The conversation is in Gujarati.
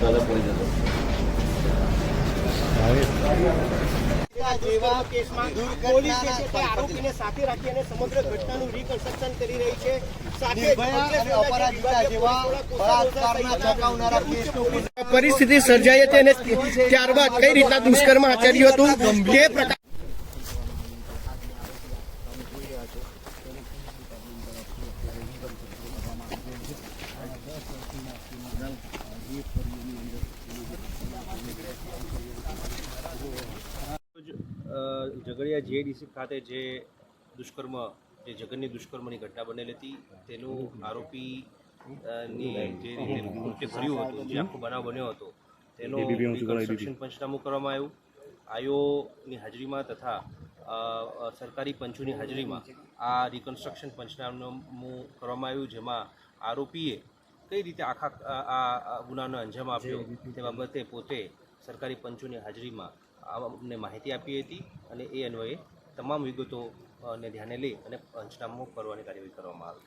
ચાલતા પડી પોલીસ હતો જેવા કેસમાં પોલીસ જે છે તે આરોપીને સાથે રાખી અને સમગ્ર ઘટનાનું રિકન્સ્ટ્રક્શન કરી રહી છે. પરિસ્થિતિ સર્જાઈ હતી અને ત્યારબાદ કઈ રીતના દુષ્કર્મ આચર્યું હતું? તે પ્રકાર ઝઘડિયા જીઆઈડીસી ખાતે જે દુષ્કર્મ જે જગનની દુષ્કર્મની ઘટના બનેલી હતી તેનું આરોપી ની જે રીતે કૃત્ય કર્યું હતું જે આખો બનાવ બન્યો હતો તેનો પંચનામું કરવામાં આવ્યું. આયોની હાજરીમાં તથા સરકારી પંચોની હાજરીમાં આ રિકન્સ્ટ્રક્શન પંચનામું કરવામાં આવ્યું જેમાં આરોપીએ કઈ રીતે આખા આ- ગુનાનો અંજામ આપ્યો? તે બાબતે પોતે સરકારી પંચોની હાજરીમાં અમને માહિતી આપી હતી અને એ અન્વયે તમામ વિગતોને ધ્યાને લઈ અને પંચનામું કરવાની કાર્યવાહી કરવામાં આવી.